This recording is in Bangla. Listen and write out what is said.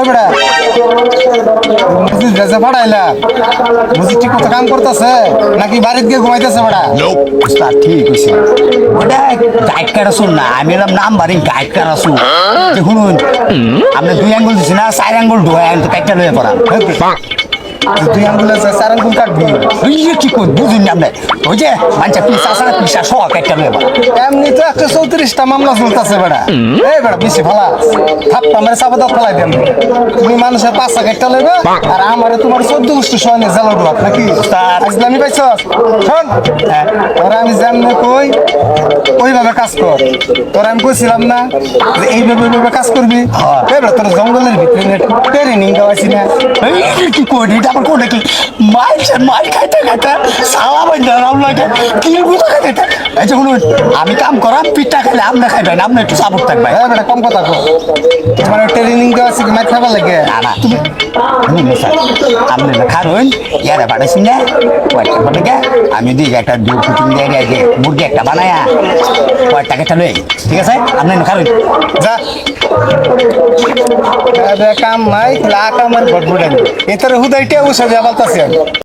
ওই বেড়া ঠিক মতো কাম করতেছে? নাকি বাড়িতে গিয়ে ঘুমাইতেছে বেড়া উস্তাদ ঠিক ওটা গাইড কাটা শুন না? আমি এরকম নাম বাড়ি গাইড কাটা শুন শুনুন আপনি দুই আঙ্গুল দিছি না চার আঙ্গুল ঢোয়া তো কাইটা লয়ে পড়ান তুই অ্যাম্বুলেন্সে সার আঙ্গুল কাটবি ইয়ে কি কই? বুঝুন না ওই যে পিসা সহ কাইটা লয়ে এমনি তো একটা চৌত্রিশটা মামলা চলতেছে বেড়া। এই বেড়া বেশি থাপ্পা মেরে ফেলাই দেন। তুমি মানুষের পাঁচটা কেটটা লইবে আর আমারে তোমার চোদ্দ গোষ্ঠী সহনে নাকি? ইসলামি পাইছ? শোন। তোরা আমি জানলে কই ওইভাবে কাজ কর। তোরা আমি কইছিলাম না যে এইভাবে এইভাবে কাজ করবি। বেড়া তোর জঙ্গলের ভিতরে ট্রেনিং দেওয়াছি না। কি কই আবার কোন কি মাইছে মাই খাইতে খাইতে সালা বাইন্দা রাম লাগে কি বুঝা খাইতে এই যে শুনুন আমি কাম করাম পিঠা খাইলে আপনি খাইবেন আপনি একটু সাপোর্ট থাকবেন এই বেড়া কম কথা কো মানে ট্রেনিং দেওয়াছি কি মাইর খাবার লাগে? না না তুমি আপনি না খারুন ইয়ারে বাড়াইছি না কয়েকটা বানাকে আমি দিই একটা দু কুটিং দিয়ে দিয়ে মুরগি একটা বানায়া কয়েকটা কেটে লই ঠিক আছে? আপনি না খারুন। যা। কাম নাই লাকা আমার ভটভটানি এটার হুদাইটা উসে যাবালতাছে